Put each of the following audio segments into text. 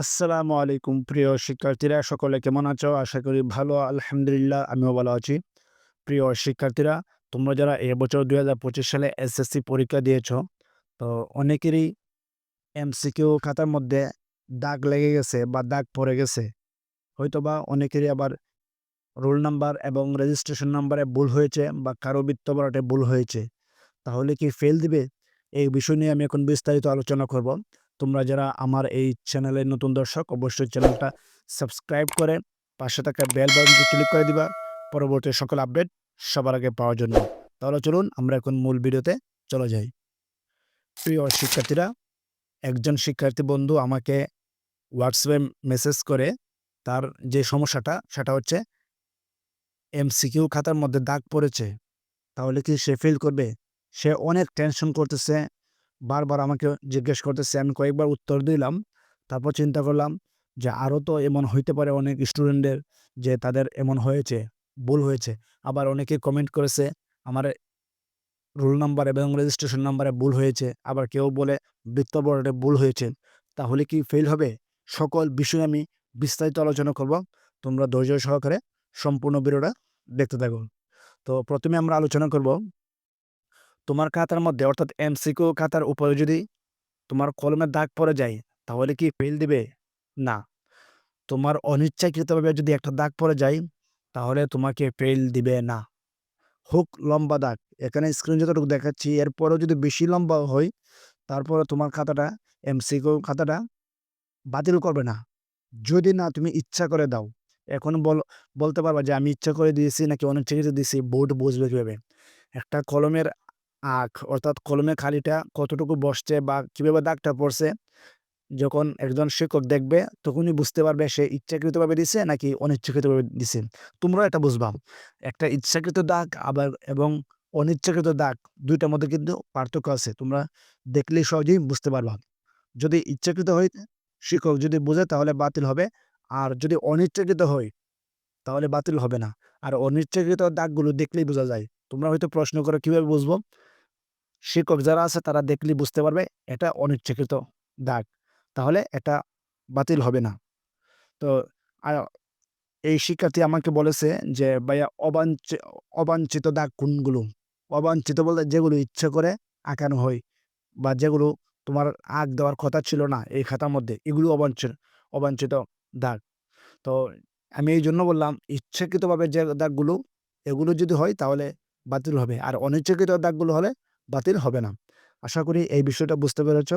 আসসালামু আলাইকুম প্রিয় শিক্ষার্থীরা, সকলে কেমন আছো? আশা করি ভালো, আলহামদুলিল্লাহ, আমিও ভালো আছি। প্রিয় শিক্ষার্থীরা, তোমরা যারা এবছর দুই হাজার পঁচিশ সালে এসএসসি পরীক্ষা দিয়েছ, তো অনেকেরই এমসিকিউ খাতার মধ্যে দাগ লেগে গেছে বা দাগ পড়ে গেছে। হয়তোবা অনেকেরই আবার রোল নাম্বার এবং রেজিস্ট্রেশন নাম্বারে ভুল হয়েছে বা কারও বৃত্তবরাটে ভুল হয়েছে। তাহলে কি ফেল দিবে? এই বিষয় নিয়ে আমি এখন বিস্তারিত আলোচনা করব। তোমরা যারা আমার এই চ্যানেলের নতুন দর্শক, অবশ্যই চ্যানেলটা সাবস্ক্রাইব করে পাশে থাকা বেল বাটনটি ক্লিক করে দিবা। পরবর্তী সকল আপডেট সবার আগে পাওয়ার জন্য। তাহলে চলুন, আমরা এখন মূল ভিডিওতে চলে যাই। প্রিয় শিক্ষার্থীরা, একজন শিক্ষার্থী বন্ধু আমাকে হোয়াটসঅ্যাপে মেসেজ করে, তার যে সমস্যাটা, সেটা হচ্ছে এমসিকিউ খাতার মধ্যে দাগ পড়েছে। তাহলে কি সে ফিল করবে? সে অনেক টেনশন করতেছে বারবার আমাকে জিজ্ঞেস করতেছে, আমি কয়েকবার উত্তর দিলাম। তারপর চিন্তা করলাম যে আরও তো এমন হইতে পারে অনেক স্টুডেন্টের যে তাদের এমন হয়েছে, ভুল হয়েছে। আবার অনেকে কমেন্ট করেছে, আমার রোল নাম্বার এবং রেজিস্ট্রেশন নাম্বারে ভুল হয়েছে। আবার কেউ বলে বৃত্ত বৃত্তবরণে ভুল হয়েছে। তাহলে কি ফেল হবে? সকল বিষয় আমি বিস্তারিত আলোচনা করব। তোমরা ধৈর্য সহকারে সম্পূর্ণ ভিডিওটা দেখতে থাকো। তো প্রথমে আমরা আলোচনা করব তোমার খাতার মধ্যে, অর্থাৎ এমসিকিউ খাতার উপরে যদি তোমার কলমের দাগ পড়ে যায়, তাহলে কি ফেল দিবে? না। তোমার অনিচ্ছাকৃতভাবে যদি একটা দাগ পড়ে যায়, তাহলে তোমাকে ফেল দিবে না। হোক লম্বা দাগ। এখানে স্ক্রিন যতটুকু দেখাচ্ছি। এরপরেও যদি বেশি লম্বা হয়, তারপরে তোমার খাতাটা এমসিকিউ খাতাটা বাতিল করবে না। যদি না, তুমি ইচ্ছা করে দাও। এখন বল, বলতে পারবা যে আমি ইচ্ছা করে দিয়েছি, নাকি অনিচ্ছাকৃত দিয়েছি? বোর্ড বুঝবে কীভাবে? একটা কলমের আখ অর্থাৎ কলমে খালিটা কতটুকু বসছে বা কীভাবে দাগটা পড়ছে, যখন একজন শিক্ষক দেখবে তখনই বুঝতে পারবে সে ইচ্ছাকৃতভাবে দিছে নাকি অনিচ্ছাকৃতভাবে দিছে। তোমরা এটা বুঝবা। একটা ইচ্ছাকৃত দাগ আবার এবং অনিচ্ছাকৃত দাগ দুইটার মধ্যে কিন্তু পার্থক্য আছে। তোমরা দেখলেই সহজেই বুঝতে পারবা। যদি ইচ্ছাকৃত হয় শিক্ষক যদি বোঝে তাহলে বাতিল হবে। আর যদি অনিচ্ছাকৃত হয় তাহলে বাতিল হবে না। আর অনিচ্ছাকৃত দাগগুলো দেখলেই বোঝা যায়। তোমরা হয়তো প্রশ্ন করো কীভাবে বুঝব? শিক্ষক যারা আছে তারা দেখলেই বুঝতে পারবে, এটা অনিচ্ছাকৃত দাগ। তাহলে এটা বাতিল হবে না। তো এই শিক্ষার্থী আমাকে বলেছে যে, ভাইয়া অবাঞ্ছিত অবাঞ্ছিত দাগ কোনগুলো? অবাঞ্ছিত বলতে যেগুলো ইচ্ছে করে আঁকানো হয় বা যেগুলো তোমার আঁক দেওয়ার কথা ছিল না এই খাতার মধ্যে, এগুলো অবাঞ্ছিত অবাঞ্ছিত দাগ। তো আমি এই জন্য বললাম, ইচ্ছাকৃতভাবে যে দাগগুলো, এগুলো যদি হয় তাহলে বাতিল হবে। আর অনিচ্ছাকৃত দাগগুলো হলে বাতিল হবে না। আশা করি এই বিষয়টা বুঝতে পেরেছ।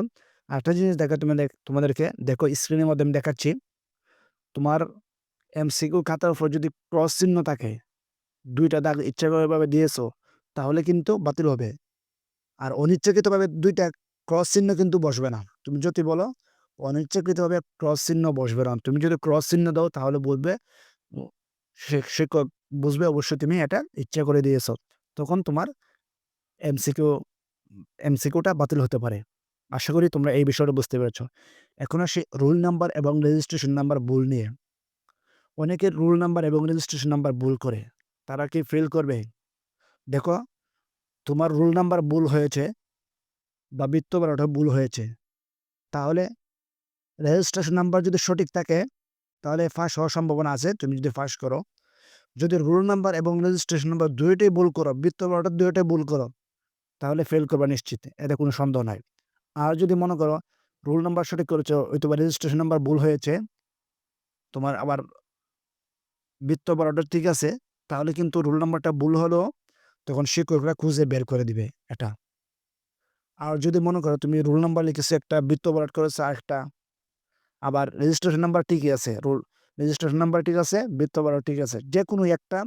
একটা জিনিস দেখা তোমাদের, তোমাদেরকে, দেখো স্ক্রিনের মধ্যে আমি দেখাচ্ছি। তোমার এমসিকিউ খাতার উপর যদি ক্রস চিহ্ন থাকে, দুইটা দাগ ইচ্ছাকরভাবে দিয়েছ, তাহলে কিন্তু বাতিল হবে। আর অনিচ্ছাকৃতভাবে দুইটা ক্রস চিহ্ন কিন্তু বসবে না। তুমি যদি বলো, অনিচ্ছাকৃতভাবে ক্রস চিহ্ন বসবে না। তুমি যদি ক্রস চিহ্ন দাও, তাহলে বলবে শিক্ষক বুঝবে অবশ্যই তুমি এটা ইচ্ছা করে দিয়েছ। তখন তোমার এমসিকিউ, এমসিকিউটা বাতিল হতে পারে। আশা করি তোমরা এই বিষয়টা বুঝতে পেরেছ। এখন আসি রুল নাম্বার এবং রেজিস্ট্রেশন নাম্বার ভুল নিয়ে। অনেকের রুল নাম্বার এবং রেজিস্ট্রেশন নাম্বার ভুল করে। তারা কি ফেল করবে? দেখো, তোমার রুল নাম্বার ভুল হয়েছে বা বৃত্ত ভুল হয়েছে। তাহলে রেজিস্ট্রেশন নাম্বার যদি সঠিক থাকে, তাহলে ফাঁস হওয়ার সম্ভাবনা আছে। তুমি যদি ফাঁস করো। যদি রুল নাম্বার এবং রেজিস্ট্রেশন নাম্বার দুইটাই ভুল করো বৃত্ত দুইটাই ভুল করো তাহলে ফেল করবা নিশ্চিত, এতে কোনো সন্দেহ নাই। আর যদি মনে করো রুল নাম্বার সঠিক করেছ হয়তো বা রেজিস্ট্রেশন নাম্বার ভুল হয়েছে, তোমার আবার বৃত্ত বারোটা ঠিক আছে, তাহলে কিন্তু রুল নাম্বারটা ভুল হলেও তখন শিক্ষকরা খুঁজে বের করে দিবে এটা। আর যদি মনে করো তুমি রুল নাম্বার লিখেছো একটা, বৃত্ত বরাট করেছ আর একটা আবার রেজিস্ট্রেশন নাম্বার ঠিকই আছে রুল রেজিস্ট্রেশন নাম্বার ঠিক আছে, বৃত্ত বারো ঠিক আছে যে কোনো একটা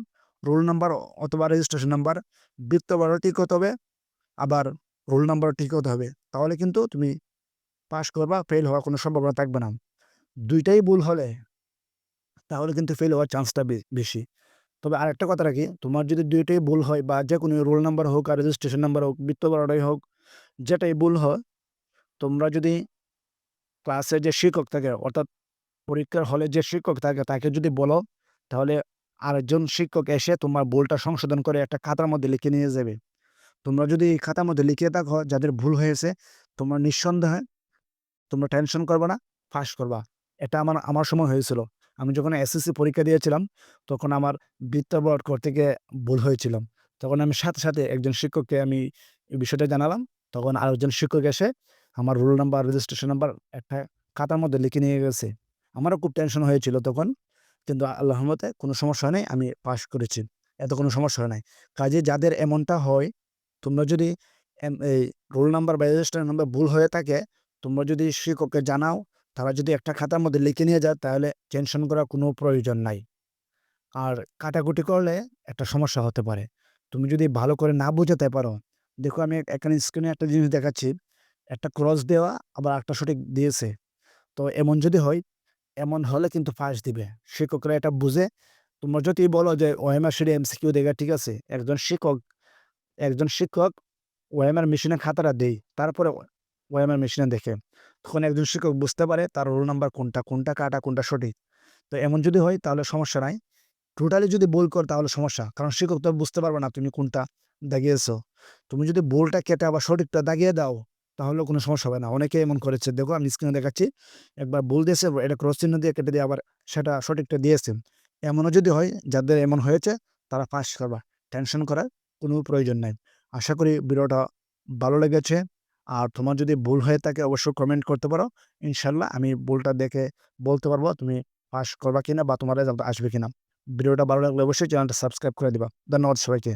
রোল নাম্বার অথবা রেজিস্ট্রেশন নাম্বার বৃত্ত বারো ঠিক হতে হবে আবার রোল নাম্বার ঠিক হতে হবে, তাহলে কিন্তু তুমি পাশ করবা ফেল হওয়ার কোনো সম্ভাবনা থাকবে না। দুইটাই ভুল হলে তাহলে কিন্তু ফেল হওয়ার চান্সটা বেশি। তবে আরেকটা কথা রাখি, তোমার যদি দুইটাই ভুল হয় বা যে কোনো রোল নাম্বার হোক আর রেজিস্ট্রেশন নাম্বার হোক, বৃত্ত বারোটাই হোক, যেটাই ভুল হয়, তোমরা যদি ক্লাসে যে শিক্ষক থাকে, অর্থাৎ পরীক্ষার হলে যে শিক্ষক থাকে, তাকে যদি বলো, তাহলে আরেকজন শিক্ষক এসে তোমার ভুলটা সংশোধন করে একটা খাতার মধ্যে লিখে নিয়ে যাবে। তোমরা যদি এই খাতার মধ্যে লিখে থাকো যাদের ভুল হয়েছে তোমরা নিঃসন্দেহে তোমরা টেনশন করবে না ফাঁস করবা এটা আমার আমার সময় হয়েছিল। আমি যখন এসএসসি পরীক্ষা দিয়েছিলাম, তখন আমার বৃত্তাবট করতে গিয়ে ভুল হয়েছিলাম তখন আমি সাথে, সাথে একজন শিক্ষককে আমি বিষয়টা জানালাম। তখন আরেকজন শিক্ষক এসে আমার রোল নাম্বার, রেজিস্ট্রেশন নাম্বার একটা খাতার মধ্যে লিখে নিয়ে গেছে। আমারও খুব টেনশন হয়েছিল তখন। কিন্তু আল্লাহর রহমতে কোনো সমস্যা নেই আমি পাশ করেছি। এত কোনো সমস্যা হয় নাই। কাজে যাদের এমনটা হয়, তোমরা যদি রোল নাম্বার বা রেজিস্ট্রেশন নাম্বার ভুল হয়ে থাকে, তোমরা যদি শিক্ষককে জানাও, তারা যদি একটা খাতার মধ্যে লিখে নিয়ে যায়, তাহলে টেনশন করার কোনো প্রয়োজন নাই। আর কাটাকুটি করলে একটা সমস্যা হতে পারে। তুমি যদি ভালো করে না বুঝাতে পারো, দেখো আমি এখানে স্ক্রিনে একটা জিনিস দেখাচ্ছি। একটা ক্রস দেওয়া আবার আরেকটা সঠিক দিয়েছে। তো এমন যদি হয়, এমন হলে কিন্তু পাস দিবে। শিক্ষকরা এটা বুঝে তোমরা যদি বলো যে ওএমআর শিটে এমসিকিউ দেখা ঠিক আছে। একজন শিক্ষক একজন শিক্ষক ওএমআর মেশিনে খাতাটা দেয়। তারপরে ওএমআর মেশিনে দেখে। তখন একজন শিক্ষক বুঝতে পারে তার রোল নাম্বার কোনটা, কোনটা কাটা, কোনটা সঠিক। তো এমন যদি হয় তাহলে সমস্যা নাই। টোটালি যদি ভুল করো তাহলে সমস্যা। কারণ শিক্ষক তো বুঝতে পারবে না তুমি কোনটা দাগিয়েছো। তুমি যদি ভুলটা কেটে আবার সঠিকটা দাগিয়ে দাও, তাহলে কোনো সমস্যা হবে না। অনেকে এমন করেছে। দেখো আমি স্ক্রিনে দেখাচ্ছি। একবার ভুল দিয়েছে, এটা ক্রস চিহ্ন দিয়ে কেটে দিয়ে আবার সেটা সঠিকটা দিয়েছে। এমনও যদি হয়, যাদের এমন হয়েছে তারা পাস করবা। টেনশন করার কোনো প্রয়োজন নাই। আশা করি ভিডিওটা ভালো লেগেছে। আর তোমার যদি ভুল হয়ে থাকে অবশ্যই কমেন্ট করতে পারো। ইনশাল্লাহ আমি ভুলটা দেখে বলতে পারব তুমি পাস করবা কিনা বা তোমার রেজাল্ট আসবে কিনা। ভিডিওটা ভালো লাগলে অবশ্যই চ্যানেলটা সাবস্ক্রাইব করে দিবা। ধন্যবাদ সবাইকে।